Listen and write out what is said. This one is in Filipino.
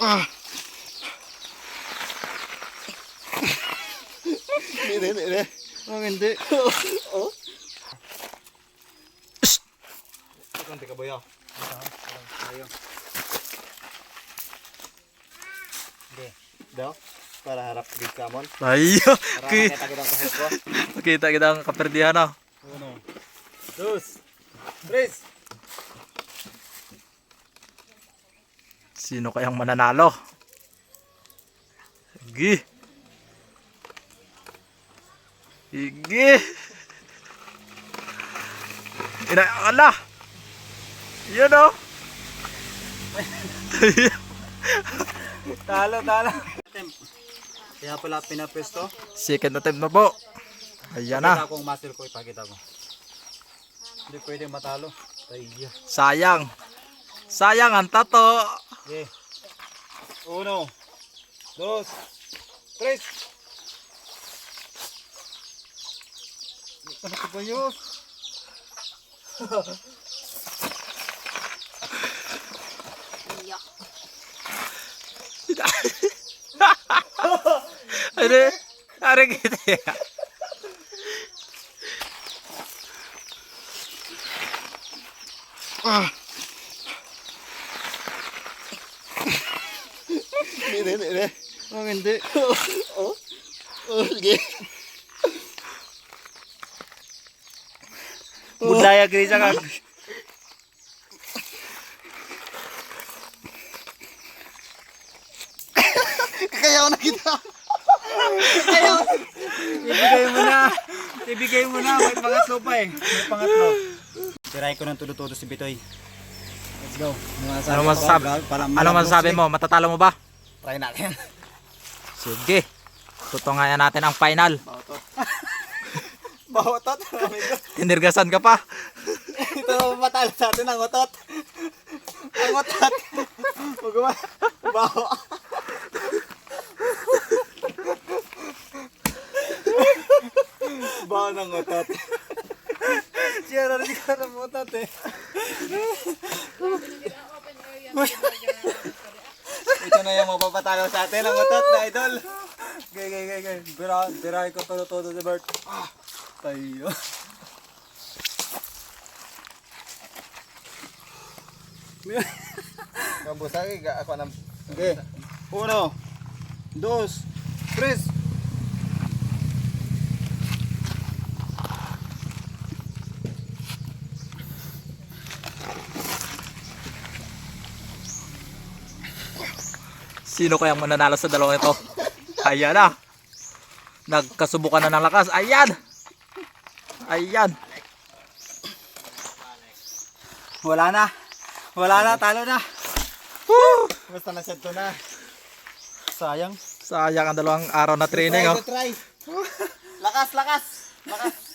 Ah. Hindi, hindi, hindi. Oh, hindi. Oh. Kunti ka boyo. Ayo. Hindi. Daw. Para harap big kamon. Ayo. Para Ki- makita kita ang ko. Kita kita ang kaperdihan. Uno. Dos. Tres. Sino kayang mananalo? Sige. Sige. Ina, ala. Yan oh. Talo, talo. Kaya pala pinapesto. Second attempt na po. Ayan na. Ipakita ko ang muscle ko, ipakita ko. Hindi pwede matalo. Tayo. Sayang. Sayang ang tato. Okay. Uno. Dos. Tres. Ano ko ba yun? Ano? Kita ya. Ah. Hindi, hindi, hindi. Oh, hindi. Oh. Oh, sige. Budaya Grisa ka. Kaya ako nakita. Ibigay mo na. Ibigay mo na. May pangatlo pa eh. May pangatlo. Tiray ko ng tulo-tulo si Bitoy. Let's go. Ano masasabi? Ano masasabi mo? Matatalo mo ba? Try natin. Sige. Tutungayan natin ang final. Bahotot. Tinirgasan ka pa. Ito na matalo sa atin ang otot. Ang otot. Magawa. Baho. Baho ng otot. Siya na rin ka ng otot eh. Ito na yung mapapatalo sa atin ang otot na idol. Gay, gay, gay, gay. Bira, birahay ko pero todo si Bert. Ah, tayo. Kabusagi, ako ng... Okay. Uno, dos, tres. Sino kayang mananalo sa dalawang ito? Ayan na. Nagkasubukan na ng lakas. Ayan. Ayan. Wala na. Wala na, talo na. Woo! Basta na to na. Sayang. Sayang ang dalawang araw na training. Oh. Try, try. lakas, lakas. Lakas.